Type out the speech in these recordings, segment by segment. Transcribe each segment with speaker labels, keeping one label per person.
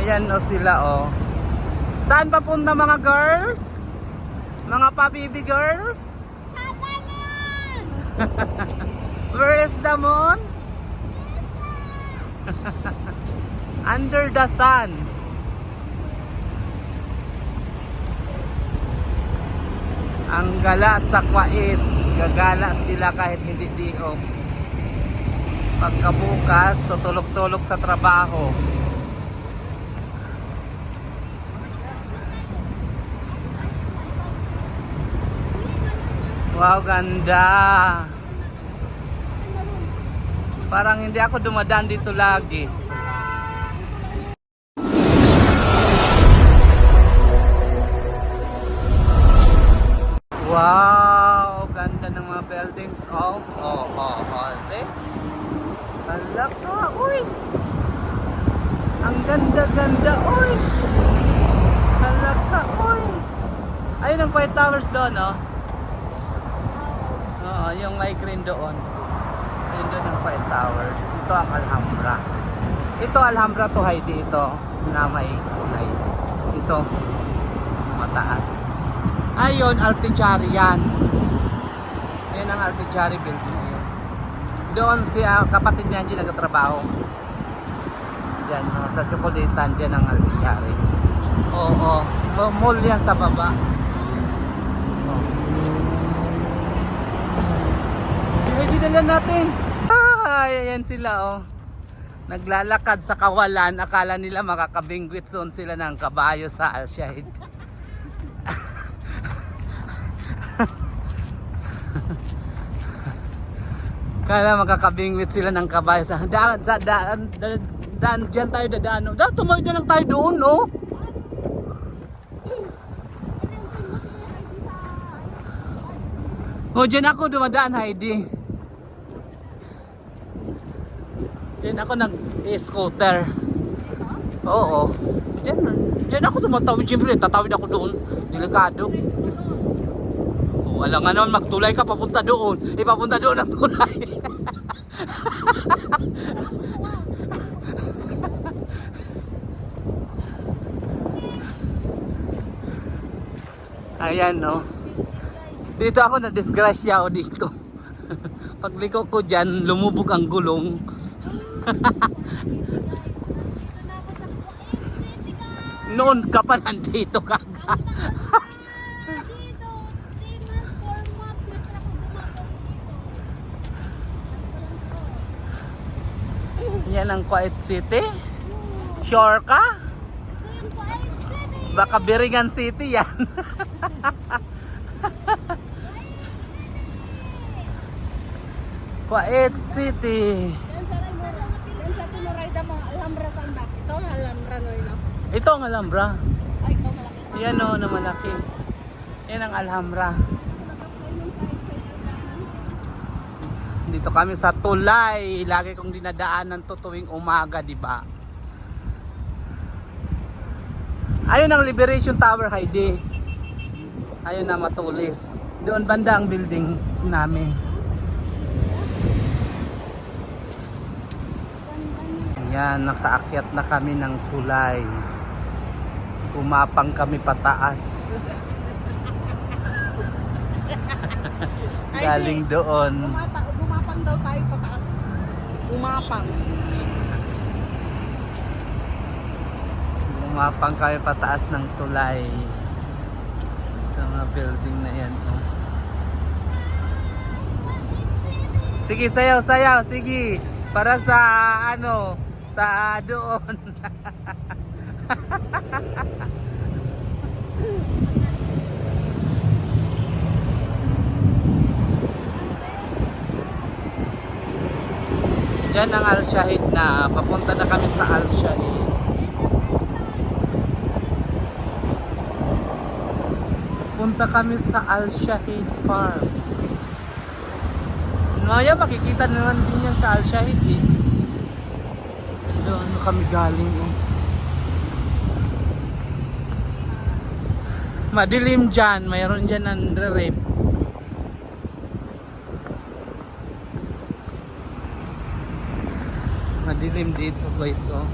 Speaker 1: Ayan o sila o. Saan papunta mga girls? Mga pabibi girls? Where is the moon? Under the sun. Ang gala sa kwait. Gagala sila kahit hindi diop. Pagkabukas, tutulog-tulog sa trabaho. Wow, ganda. Parang hindi ako dumadaan dito lagi. Wow, ganda ng mga buildings. Oh, oh, oh, oh. See? Hala ka, uy. Ang ganda-ganda, uy. Hala ka, uy. Ayun ang Quiet Towers doon, oh. Oo, yung may green doon. Ayun doon ang Quiet Towers. Ito ang Alhambra. Ito Alhambra to Heidi ito na may kulay. Ito mataas. Ayun, Artichari yan. Ayun ang Artichari building yun. Doon si ah, kapatid niya dyan nagtatrabaho. Diyan, no, sa Chocolatean, dyan ang Artichari. Oo, oo. Mall yan sa baba. Pwede dala natin. Ay, ayan sila oh. Naglalakad sa kawalan. Akala nila makakabingwit zone sila ng kabayo sa Al-Shahid. Kala makakabingwit sila ng kabayo sa daan, sa daan, daan, daan dyan tayo dadaan. Daan, tumayo na lang tayo doon, no? O, dyan ako dumadaan, Heidi. Dyan ako nag-scooter. Oo. Dyan, dyan ako tumatawid. Siyempre, tatawid ako doon. Delikado. O, wala nga naman magtulay ka papunta doon. Ipapunta doon ang tulay. Ayan, no. Dito ako na disgrasya ako dito. Pagliko ko dyan, lumubog ang gulong. Noon ka pa nandito kaga. Yan ang Quiet City. Sure ka? Baka Birigan City yan. Quiet City.
Speaker 2: Sa Tinurayda mga Alhambra saan ba? Ito Alhambra no.
Speaker 1: Ito ang Alhambra.
Speaker 2: Ay ito malaki.
Speaker 1: Yan o, na malaki. Yan ang Alhambra. Dito kami sa Tulay. Lagi kong dinadaanan to tuwing umaga, di ba? Ayun ang Liberation Tower, Heidi. Ayun na matulis. Doon banda ang building namin. Ayan, nakaakyat na kami ng tulay. Kumapang kami pataas. Galing doon.
Speaker 2: Bumata, bumapang daw tayo pataas. Bumapang.
Speaker 1: Kumapang kami pataas ng tulay. Sa mga building na yan. Oh. Sige, sayaw, sayaw. Sige. Para sa ano, sa doon. Diyan ang Al-Shahid na. Papunta na kami sa Al-Shahid. Punta kami sa Al-Shahid Farm. Maya, makikita naman din yan sa Al-Shahid eh. Kami galing oh. Madilim dyan, mayroon dyan ng rape. Madilim dito guys oh.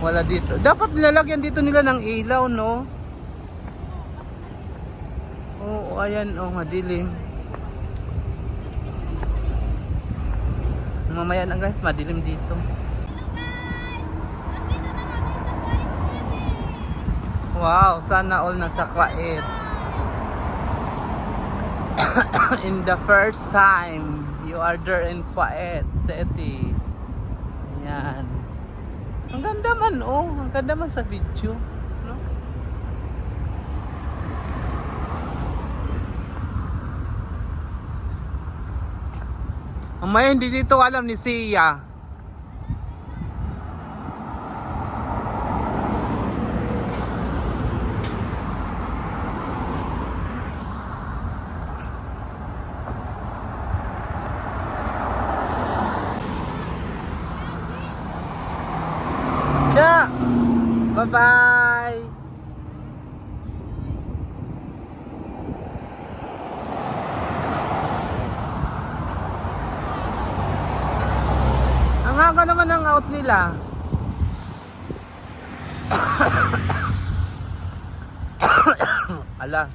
Speaker 1: Wala dito. Dapat nilalagyan dito nila ng ilaw, no? Oo, ayan, oh, madilim. Mamaya na guys, madilim dito. Wow, sana all nasa Kuwait. in the first time you are there in Kuwait City. Ayan. Ang ganda man oh, ang ganda man sa video, no? Mamaya hindi dito alam ni Sia. Siya! Bye-bye! Ang aga naman ang out nila. Ala.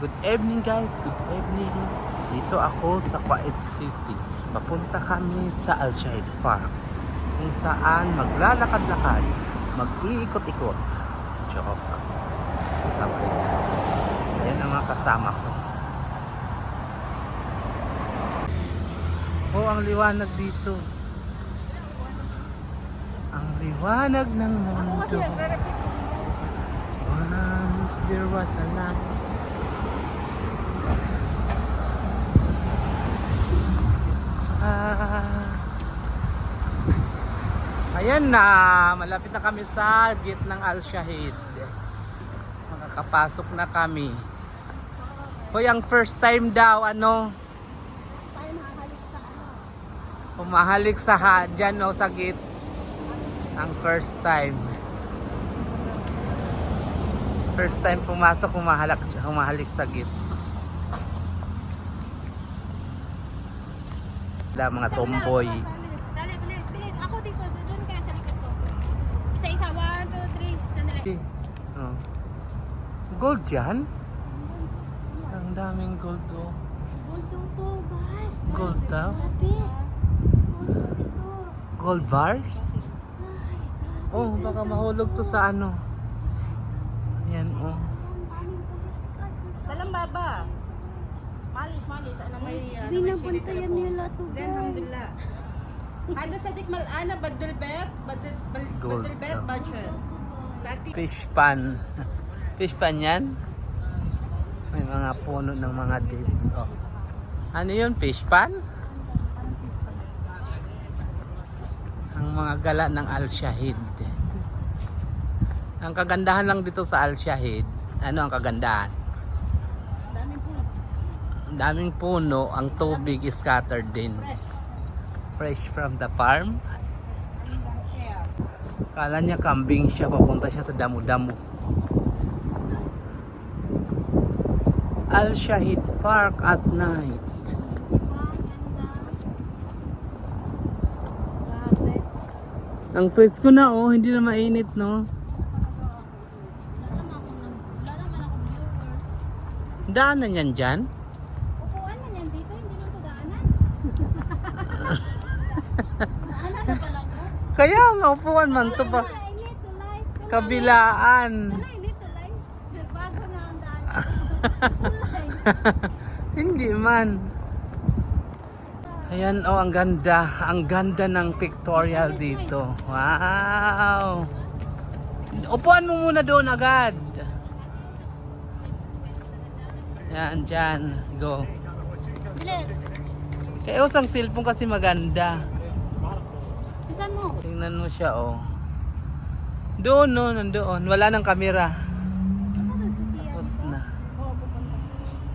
Speaker 1: Good evening guys, good evening. Dito ako sa Kuwait City. Papunta kami sa Al Shahid Park. Kung saan maglalakad-lakad, mag-iikot-ikot. Joke. Kasama yan. Ayan ang mga kasama ko. Oh, ang liwanag dito. Ang liwanag ng mundo. Once there was a light. Sa... Ayan na, malapit na kami sa gate ng Al Shahid. Makakapasok na kami. Hoy, ang first time daw, ano,
Speaker 2: Tayo mahalik sa ano.
Speaker 1: Pumahalik sa ha, dyan o sa gate. Ang first time. First time pumasok, humahalak, humahalik sa gate. Wala mga tomboy.
Speaker 2: Sali, bilis, bilis. Ako dito, doon ka sa likod ko. Isa-isa, one, two, three. Sandali.
Speaker 1: Oh. Gold yan? Ang daming gold oh.
Speaker 2: Bulto to, guys.
Speaker 1: Gold daw?
Speaker 2: Lapit.
Speaker 1: Gold bars? Oh, baka mahulog to sa ano. Yan oh.
Speaker 2: Salam baba. Malis, malis. Ano may...
Speaker 3: Hindi na bantayan nila to guys.
Speaker 2: Alhamdulillah. Hada sa tikmal ana badal bet, badal
Speaker 1: Gold
Speaker 2: badal bet
Speaker 1: daw.
Speaker 2: budget. Sati.
Speaker 1: Fish pan. Fish pan yan? May mga puno ng mga dates. Oh. Ano yun? Fish pan? Mga gala ng Al Shahid. Ang kagandahan lang dito sa Al Shahid, ano ang kagandahan?
Speaker 2: Daming.
Speaker 1: Ang daming puno, ang tubig is scattered din.
Speaker 2: Fresh.
Speaker 1: From the farm. Kala niya kambing siya, papunta siya sa damo-damo. Al Shahid Park at night.
Speaker 2: Grabe.
Speaker 1: Ang presko na oh, hindi na mainit no. Daanan yan dyan.
Speaker 2: Upuan na yan dito, hindi man ito daanan. Daanan na pala ko.
Speaker 1: Kaya maupuan man to
Speaker 2: light.
Speaker 1: Kabilaan.
Speaker 2: Wala, I need to light. Nagbago na ang daanan.
Speaker 1: hindi man. Ayan oh, ang ganda. Ang ganda ng pictorial dito. Wow. Upuan mo muna doon agad. Yan, dyan. Go. Kaya usang cellphone kasi maganda.
Speaker 2: Bisan mo.
Speaker 1: Tingnan mo siya, oh. Doon, no, nandoon. Wala nang kamera. Tapos na.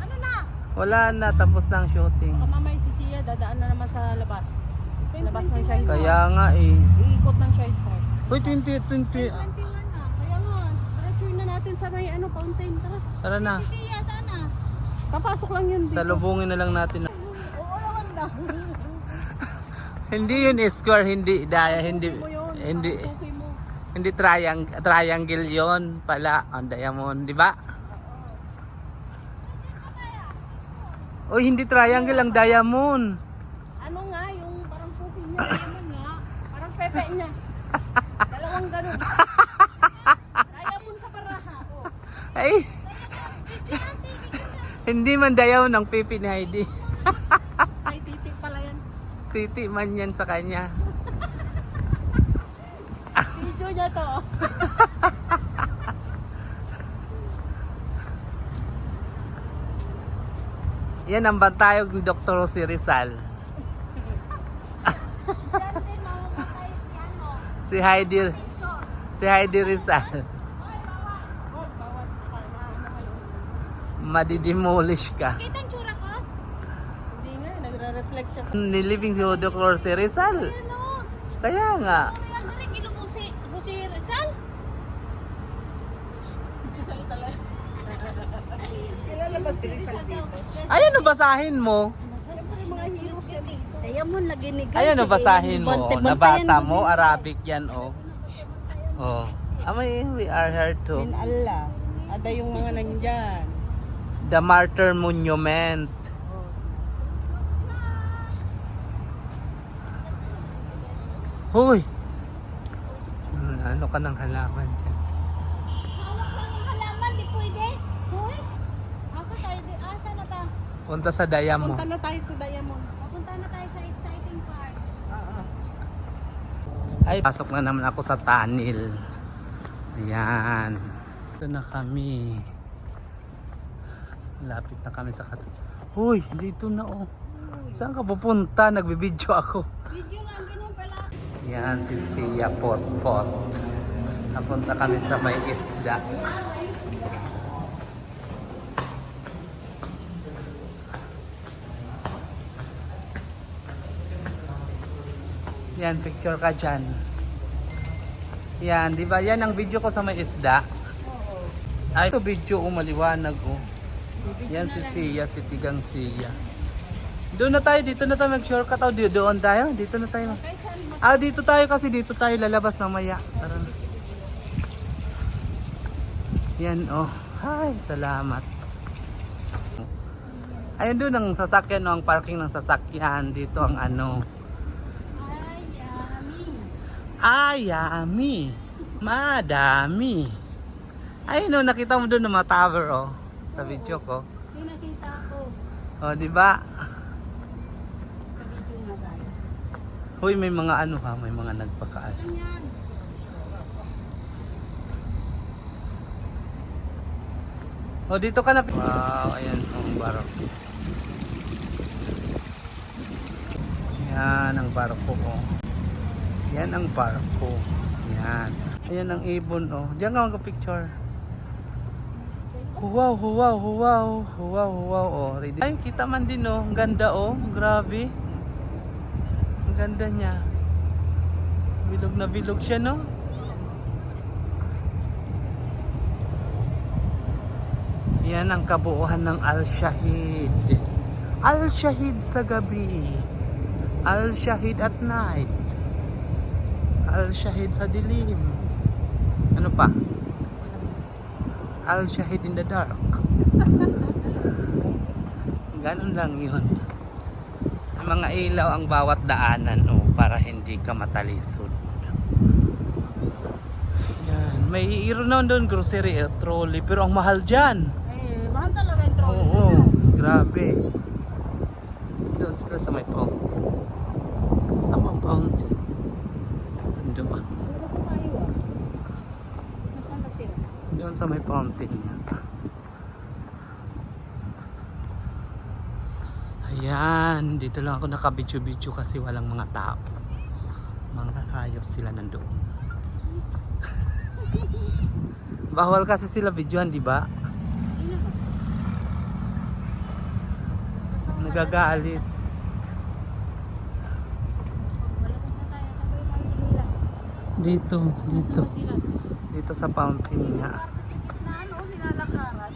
Speaker 2: Ano na?
Speaker 1: Wala na, tapos na ang shooting.
Speaker 2: Mamay si Sia, dadaan na naman sa labas. Labas ng Shahid Park.
Speaker 1: Kaya nga eh.
Speaker 2: Iikot ng Shahid Park.
Speaker 1: Uy, 20, 20.
Speaker 2: Kaya nga, tara na natin sa may ano, fountain. Tara.
Speaker 1: Tara na.
Speaker 2: Si Sia, sana? Papasok lang yun dito.
Speaker 1: Salubungin na lang natin.
Speaker 2: Oo naman daw.
Speaker 1: Hindi yun square, hindi daya, hindi hindi hindi triangle triangle yon pala ang diamond, di ba? Oh, hindi triangle ang diamond.
Speaker 3: Ano nga, yung parang puki niya. Diamond nga. Parang pepe niya. Dalawang ganun. Diamond sa baraha. Oh.
Speaker 1: Ay. hindi man diamond ang pipi ni Heidi.
Speaker 3: Ay, titik pala yan.
Speaker 1: Titi man yan sa kanya.
Speaker 3: Video niya to. oh.
Speaker 1: Yan ang bantayog ni Dr. Jose Rizal.
Speaker 2: Si.
Speaker 1: Si Heidi, si Heidi Rizal.
Speaker 3: Oh,
Speaker 1: Madidemolish ka.
Speaker 2: Kita ang tsura ko?
Speaker 3: Hindi nga, nagre-reflect siya sa
Speaker 1: Nilibing si Dr. Jose Rizal.
Speaker 2: Ano?
Speaker 1: Kaya nga.
Speaker 2: Ano yan? Dali, gilubog si Jose Rizal?
Speaker 3: Rizal talaga. Kilala ba si Rizal dito?
Speaker 1: Ayan, basahin mo.
Speaker 3: Siyempre mga hirap yan.
Speaker 4: Diamond na ginigay.
Speaker 1: Ayan, basahin mo.
Speaker 4: bante-bantayan
Speaker 1: Nabasa
Speaker 4: mo.
Speaker 1: mo, Arabic yan, oh. Oh. Amay, we are here to.
Speaker 3: Min Allah. Ada yung mga nandyan.
Speaker 1: The Martyr Monument. Hoy! Ano ka ng halaman dyan?
Speaker 2: Hawak lang ang halaman, di pwede. Hoy! Asa tayo? di- Asa na ta?
Speaker 1: Punta sa daya mo.
Speaker 3: Punta na tayo sa Diamond.
Speaker 2: Papunta na tayo sa exciting part.
Speaker 3: Oo.
Speaker 1: Ay, pasok na naman ako sa tunnel. Ayan. Ito na kami. Lapit na kami sa kat... Uy, dito na oh. Saan ka pupunta? Nagbibideo ako.
Speaker 2: Video lang, ganun pala.
Speaker 1: Yan si Sia Potpot. Napunta kami sa may isda. Yan, picture ka dyan. Yan, di ba? Yan ang video ko sa may isda. Ay, ito video umaliwanag oh. Yan si Sia, si Tigang Sia. Doon na tayo, dito na tayo mag-shortcut. Oh, doon tayo, dito na tayo. Ah, dito tayo kasi dito tayo lalabas mamaya. Tara na. Yan, oh. Hi, salamat. Ayun doon ang sasakyan, no, ang parking ng sasakyan. Dito ang ano.
Speaker 2: Ay.
Speaker 1: Ayami. Madami. Ayun, no, nakita mo doon ng mga tower, oh. Sa video ko.
Speaker 2: Yung nakita ko.
Speaker 1: Oh, di ba?
Speaker 2: Sa video nga tayo.
Speaker 1: Hoy, may mga ano ha, may mga nagpakaan.
Speaker 2: Ano?
Speaker 1: Oh, dito ka na. Wow, ayan ang barako. Yan ang barako oh. Yan ang barako. Yan. Ayan ang ibon oh. Diyan ka magka-picture. Wow, wow, wow, wow, wow, oh. Ready? Ay, kita man din oh. Ang ganda oh. Grabe. Ang ganda niya. Bilog na bilog siya no. Yan ang kabuuan ng Al-Shahid. Al-Shahid sa gabi. Al-Shahid at night. Al-Shahid sa dilim. Ano pa? Al-Shahid in the dark. Ganun lang yun. Mga ilaw ang bawat daanan oh, para hindi ka matalisod. Yan. May iroon doon grocery at trolley pero ang mahal dyan.
Speaker 3: Eh, mahal talaga yung trolley.
Speaker 1: Oo, grabe. Doon sila sa may fountain. Sa mga fountain. Doon.
Speaker 3: Puro ko tayo ah. Nasaan na sila?
Speaker 1: Doon sa may fountain niya. Ayan, dito lang ako nakabidyo-bidyo kasi walang mga tao. Mga hayop sila nandoon. Bawal kasi sila videoan, di ba? Nagagalit. Dito, dito. Dito sa fountain nga.
Speaker 3: Sikit na ano, nilalakaran.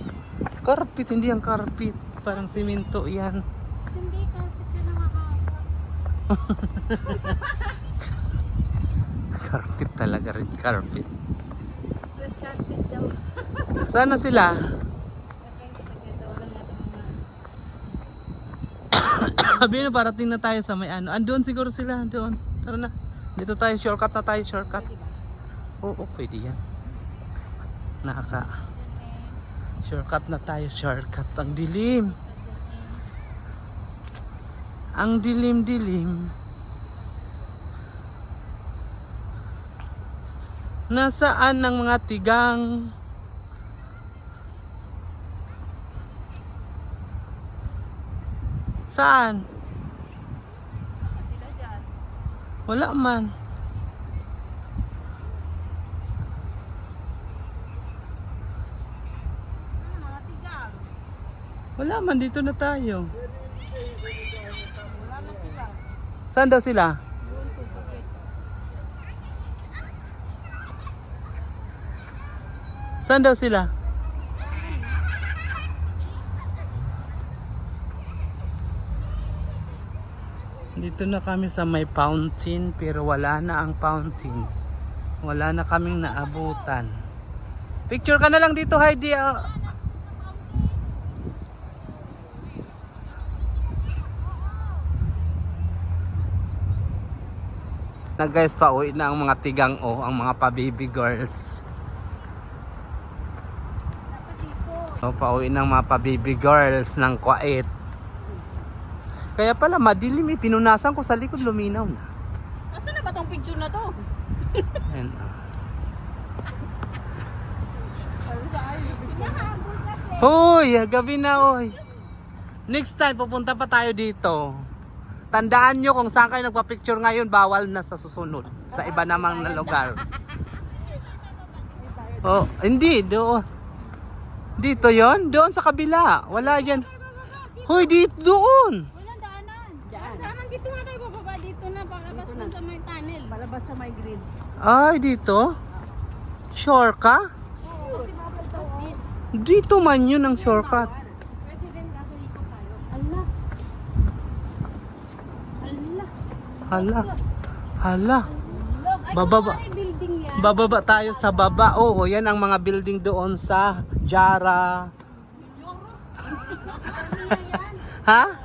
Speaker 1: Carpet, hindi ang carpet. Parang simento yan.
Speaker 2: Hindi, carpet siya nakakapa.
Speaker 1: carpet talaga red carpet.
Speaker 3: Red carpet daw.
Speaker 1: Sana sila? Sabi na parating na tayo sa may ano. Andun siguro sila, doon. Tara na. Dito tayo, shortcut na tayo, shortcut. Oo, pwede yan. Nakaka. Shortcut na tayo, shortcut. Ang dilim. Ang dilim-dilim. Nasaan ang mga tigang? Saan? Wala man.
Speaker 3: Hmm, mga tigang.
Speaker 1: Wala man, dito na tayo. Saan daw sila? Saan daw sila? Dito na kami sa may fountain pero wala na ang fountain. Wala na kaming naabutan. Picture ka na lang dito Heidi. ah. Na guys, pauwi na ang mga tigang o, ang mga pa-baby girls.
Speaker 3: Dapat dito.
Speaker 1: So, pauwi ng mga pa-baby girls ng Kuwait. Kaya pala, madilim eh. Pinunasan ko sa likod, luminaw na.
Speaker 3: Nasaan na ba tong picture na to?
Speaker 1: Ayan.
Speaker 3: Hinahabol kasi.
Speaker 1: Hoy, gabi na oy. Next time, pupunta pa tayo dito. Tandaan nyo kung saan kayo nagpa-picture ngayon, bawal na sa susunod. Sa iba namang na lugar. Oh, hindi, doon. Dito yon Doon sa kabila. Wala yan. Hoy, dito, doon.
Speaker 2: Walang daanan. Daanan dito nga tayo bababa dito na pakalabas dun sa may tunnel.
Speaker 3: Palabas sa may green.
Speaker 1: Ay, dito? Sure ka? Dito man yun ang shortcut.
Speaker 3: Pwede din kaso ikot tayo.
Speaker 2: Allah. Allah.
Speaker 1: Hala. Hala. Bababa. Bababa tayo sa baba. Oo, yan ang mga building doon sa Jara. Ha?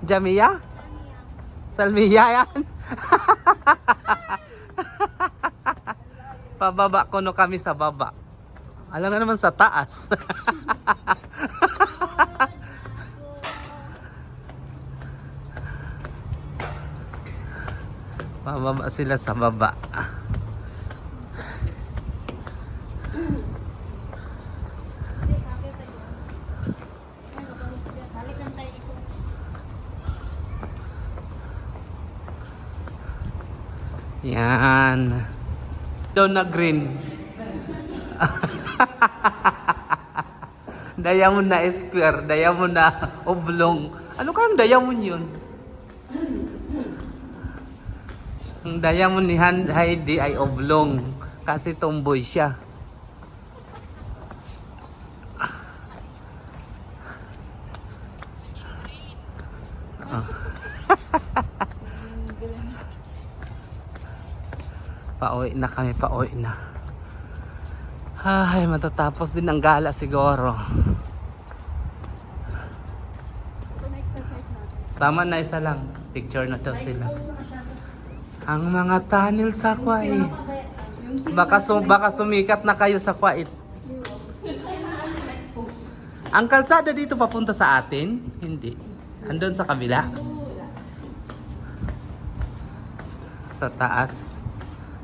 Speaker 1: Jamia? Salmiya yan? Pababa ko no kami sa baba. Alam nga naman sa taas. Pababa sila sa baba. Yan. Doon na green. diamond na square, diamond na oblong. Ano kang diamond yun? Ang diamond ni Han- Heidi ay oblong kasi tomboy siya. Ah. Pauwi na kami, pauwi na. Ay, matatapos din ang gala siguro. Tama na isa lang. Picture na to sila. Ang mga tunnel sa Kuwait. Baka, sum baka sumikat na kayo sa Kuwait. Ang kalsada dito papunta sa atin? Hindi. Andun sa kabila? Sa taas.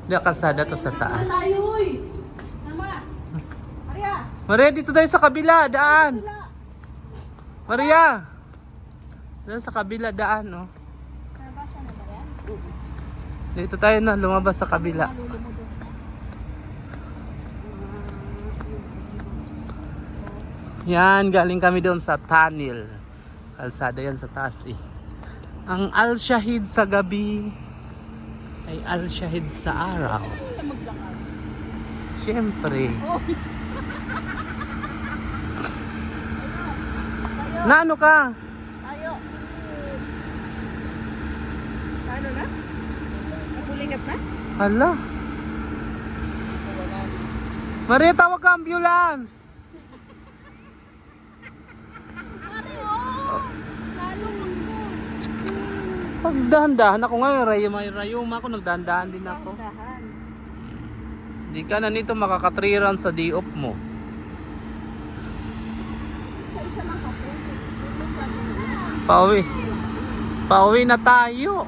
Speaker 1: Hindi, kalsada to sa taas.
Speaker 3: Maria!
Speaker 1: Dito tayo sa kabila. Daan. Maria! Doon sa kabila, daan, oh.
Speaker 2: Nabasa na ba yan?
Speaker 1: Dito tayo na, lumabas sa kabila. Yan, galing kami doon sa tunnel. Kalsada yan sa taas eh. Ang Al-Shahid sa gabi ay Al-Shahid sa araw. Siyempre.
Speaker 3: Oh! Tayo!
Speaker 1: Na ano ka?
Speaker 3: Tayo! Ano na? Nabulikat na?
Speaker 1: Hala. Maria, tawag ka ambulance. Pagdahan-dahan ako ngayon, rayuma, rayuma ako, nagdahan-dahan din ako.
Speaker 3: Dahan.
Speaker 1: Di ka na nito makaka 3 rounds sa D-off mo. Pauwi. Pauwi na tayo.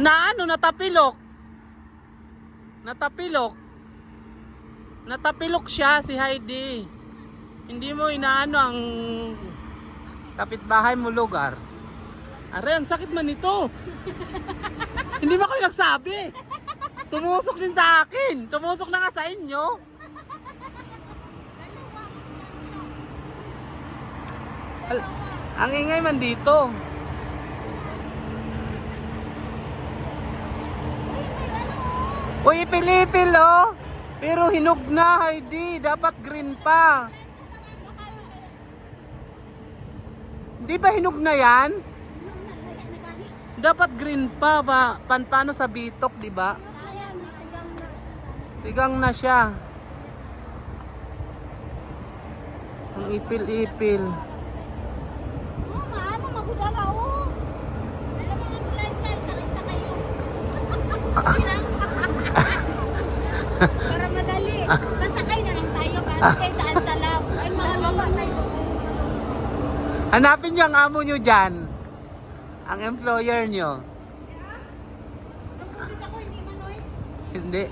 Speaker 1: Na ano, natapilok. Natapilok. Natapilok siya si Heidi. Hindi mo inaano ang kapitbahay mo lugar. Are, ang sakit man nito. Hindi ba kayo nagsabi? Tumusok din sa akin. Tumusok na nga sa inyo. Al- ang ingay man dito. Uy, ipil-ipil oh. Pero hinog na, Heidi. Dapat green pa. Di ba hinog na yan? Dapat green pa. Ba? Pan, paano sa bitok, di ba? Tigang na siya. Ang ipil-ipil.
Speaker 2: Oh, maano, magudala, oh. Alam mo, ambulansya, sakay-sakay yun. Para madali. Nasakay na lang tayo kasi saan sa lab. Ay, mga lumatay.
Speaker 1: Hanapin nyo ang amo nyo dyan. Ang employer nyo.
Speaker 2: Ako, hindi manoy.
Speaker 1: Hindi.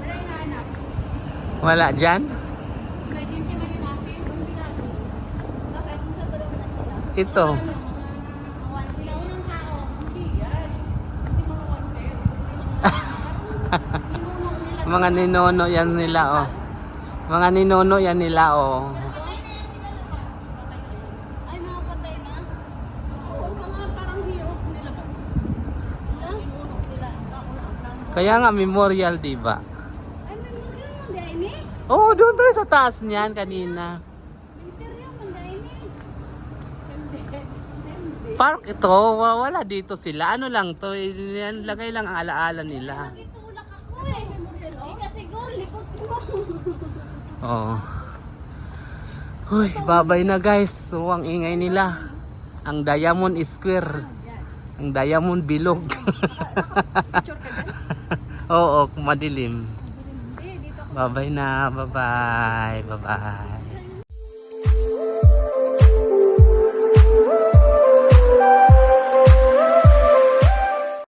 Speaker 2: Wala yung nahanap.
Speaker 1: Wala dyan.
Speaker 2: Emergency man yun natin. Na sila.
Speaker 1: Ito.
Speaker 2: Awan sila unang tao.
Speaker 3: Hindi yan. Hindi mga wanted.
Speaker 2: Ninunong nila.
Speaker 1: Mga ninono yan nila oh. Mga ninono yan nila oh. Kaya nga memorial, di ba?
Speaker 2: Ay, dahil ni.
Speaker 1: Oo, oh, doon tayo sa taas niyan kanina. Park ito, wa- wala dito sila. Ano lang to, yan, lagay lang ang alaala nila. Oo. Uy, babay na guys. So, ang ingay nila. Ang Diamond Square. Ang Diamond Bilog. Oo, madilim.
Speaker 2: Dito ako.
Speaker 1: Babay na, bye-bye, bye-bye.